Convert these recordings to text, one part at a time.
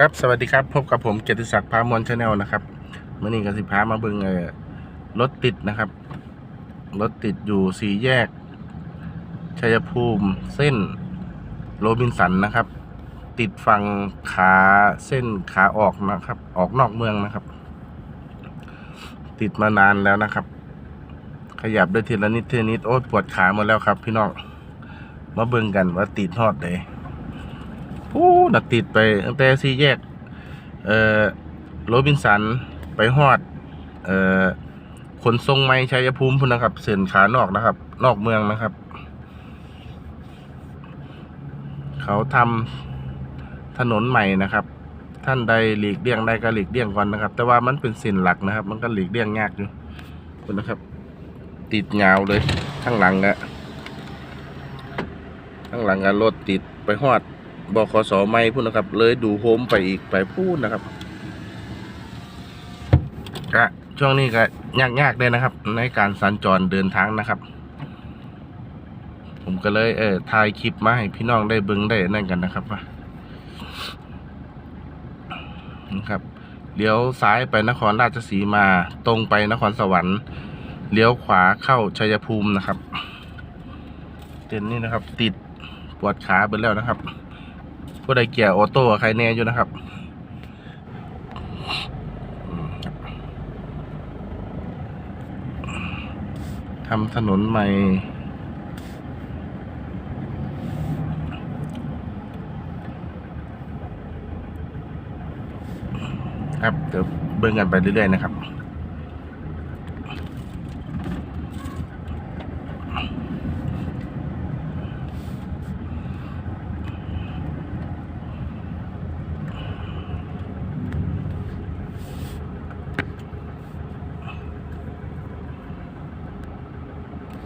ครับสวัสดีครับ พบกับผมเกียรติศักดิ์พามวลชาแนลนะครับเมื่อนี้ก็สิพามาเบิ่งเออรถติดนะครับ รถติดอยู่สี่แยก ชัยภูมิเส้นโรบินสันนะครับ ติดฝั่งขาเส้นขาออกนะครับ ออกนอกเมืองนะครับ ติดมานานแล้วนะครับ ขยับได้ทีละนิดทีละนิดโอ้ปวดขาหมดแล้วครับ พี่น้องมาเบิ่งกันว่าติดฮอดเลย โอ้หนักติดไปตั้งแต่สี่แยก เอ่อโรบินสันไปฮอด เอ่อขนทรงไม้ชัยภูมิพุ่นนะครับ เส้นขานอกนะครับ นอกเมืองนะครับ เขาทำถนนใหม่นะครับ ท่านใดหลีกเลี่ยงได้ก็หลีกเลี่ยงก่อนนะครับ แต่ว่ามันเป็นเส้นหลักนะครับ มันก็หลีกเลี่ยงยากอยู่คุณนะครับ ติดยาวเลยข้างหลังอะข้างหลังอะรถติดไปฮอด บขสไม่พุ่นะครับ เลยดูโฮมไปอีกไปพูดนะครับก็ช่วงนี้ก็ยากๆเลยนะครับ ในการสัญจรเดินทางนะครับ ผมก็เลยเออถ่ายคลิปมาให้พี่น้องได้เบิ้งได้นั่นกันนะครับว่านะครับเลี้ยวซ้ายไปนครราชสีมา ตรงไปนครสวรรค์เลี้ยวขวาเข้าชัยภูมินะครับ เต็นนี่นะครับ ติดปวดขาไปแล้วนะครับ ผู้ใดเกียร์ออโต้กับใครแน่อยู่นะครับอืมครับทำถนนใหม่ครับเดี๋ยวเบิ่งกันไปเรื่อยๆนะครับ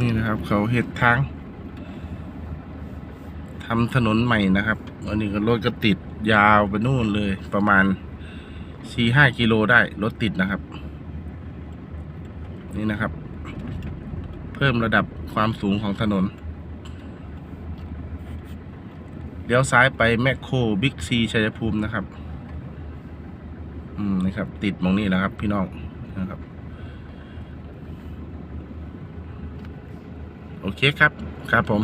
นี่นะครับ เขาเห็ดทางทำถนนใหม่นะครับอันนี้ก็รถก็ติดยาวไปนู่นเลย ประมาณสี่ห้ากิโลได้รถติดนะครับ นี่นะครับ เพิ่มระดับความสูงของถนนเลี้ยวซ้ายไปแมคโครบิ๊กซีชัยภูมินะครับ อืมนะครับ ติดมองนี้แหล้วครับ พี่น้องนะครับ โอเคครับ ครับผม